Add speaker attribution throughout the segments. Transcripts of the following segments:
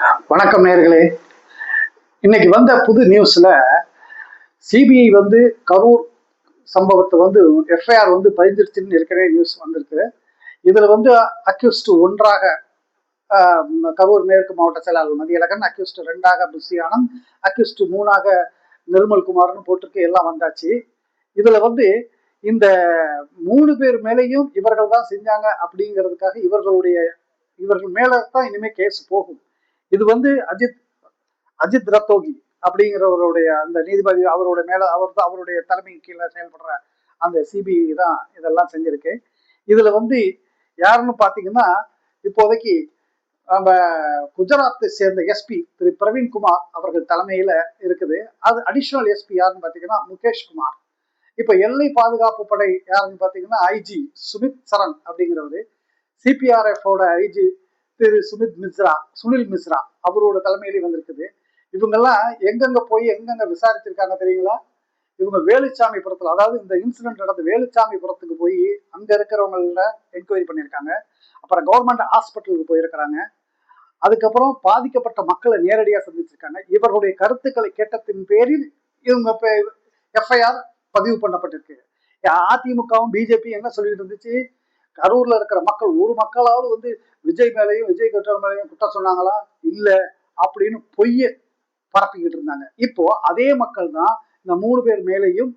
Speaker 1: வணக்கம் நேர்களே. இன்னைக்கு வந்த புது நியூஸ்ல சிபிஐ வந்து கரூர் சம்பவத்தை வந்து எஃப்ஐஆர் வந்து பதிஞ்சிருச்சுன்னு ஏற்கனவே நியூஸ் வந்திருக்கு. இதுல வந்து அக்யூஸ்ட் ஒன்றாக கரூர் மேற்கு மாவட்ட செயலாளர் மதியழகன் அக்யூஸ்ட் ரெண்டாக புசி ஆனந்த் அக்யூஸ்ட் மூணாக நிர்மல் குமார்னு போட்டிருக்கு எல்லாம் வந்தாச்சு. இதுல வந்து இந்த மூணு பேர் மேலேயும் இவர்கள் தான் செஞ்சாங்க அப்படிங்கிறதுக்காக இவர்களுடைய இவர்கள் மேல தான் இனிமேல் கேஸ் போகும். இது வந்து அஜித் அஜித் ரத்தோகி அப்படிங்கிறவருடைய அந்த நீதிபதி அவரோட மேல அவர் தான் அவருடைய தலைமை கீழே செயல்படுற அந்த சிபிஐ தான் இதெல்லாம் செஞ்சிருக்கு. இதுல வந்து யாருன்னு பாத்தீங்கன்னா இப்போதைக்கு நம்ம குஜராத்தை சேர்ந்த எஸ்பி திரு. பிரவீன்குமார் அவர்கள் தலைமையில இருக்குது. அது அடிஷனல் எஸ்பி யாருன்னு பாத்தீங்கன்னா முகேஷ் குமார். இப்ப எல்லை பாதுகாப்பு படை யாருன்னு பாத்தீங்கன்னா ஐஜி சுமித் சரண் அப்படிங்கிறவரு. சிபிஆர்எஃப் ஐஜி திரு சுமித் மிஸ்ரா சுனில் மிஸ்ரா அவரோட தலைமையிலே வந்திருக்குது. இவங்கெல்லாம் எங்கெங்க போய் எங்கெங்க விசாரிச்சிருக்காங்க தெரியுங்களா? இவங்க வேலுச்சாமி புறத்தில் அதாவது இந்த இன்சிடென்ட் நடந்த வேலுச்சாமிபுரத்துக்கு போய் அங்க இருக்கிறவங்கள என்கொயரி பண்ணியிருக்காங்க. அப்புறம் கவர்மெண்ட் ஹாஸ்பிட்டலுக்கு போயிருக்கிறாங்க. அதுக்கப்புறம் பாதிக்கப்பட்ட மக்களை நேரடியாக சந்திச்சிருக்காங்க. இவர்களுடைய கருத்துக்களை கேட்டத்தின் பேரில் இவங்க எஃப்ஐஆர் பதிவு பண்ணப்பட்டிருக்கு. அதிமுகவும் பிஜேபி என்ன சொல்லிட்டு இருந்துச்சு? கரூர்ல இருக்கிற மக்கள் ஒரு மக்களாவது வந்து விஜய் மேலையும் விஜய் கட்டுற மேலையும் குற்றம் சொன்னாங்களா? இல்ல. அப்படின்னு பொய்ய பரப்பிக்கிட்டு இருந்தாங்க. இப்போ அதே மக்கள் தான் இந்த மூணு பேர் மேலேயும்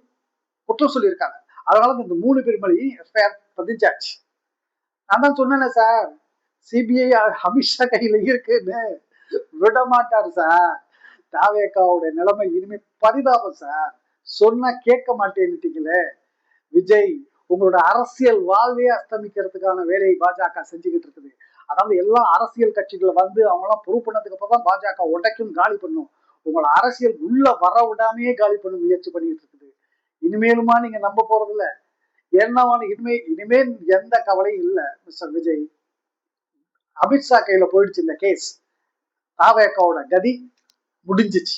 Speaker 1: குற்றம் சொல்லியிருக்காங்க. அதனால இந்த மூணு பேர் மேலேயும் எஃப்ஐஆர் பதிஞ்சாச்சு. நான் தான் சொன்னேனே சார் சிபிஐ அமித்ஷா கையில இருக்குன்னு. விட மாட்டார் சார். தாவேக்காவோட நிலைமை இனிமே பரிதாபம் சார். சொன்னா கேட்க மாட்டேன்னுட்டீங்களே. விஜய் உங்களோட அரசியல் வாழ்வே அஸ்தமிக்கிறதுக்கான வேலையை பாஜக செஞ்சுக்கிட்டு இருக்குது. அதாவது எல்லா அரசியல் கட்சிகள் வந்து அவங்களாம் ப்ரூவ் பண்ணதுக்கு அப்புறம் தான் பாஜக உடைக்கும் காலி பண்ணும். உங்களை அரசியல் உள்ள வர விடாமையே காலி பண்ண முயற்சி பண்ணிட்டு இருக்குது. இனிமேலுமா நீங்க நம்ப போறது இல்ல என்னவான இனிமே இனிமேல் எந்த கவலையும் இல்லை மிஸ்டர் விஜய். அமித்ஷா கையில போயிடுச்சு இந்த கேஸ் தாவேக்காவோட கதி முடிஞ்சிச்சு.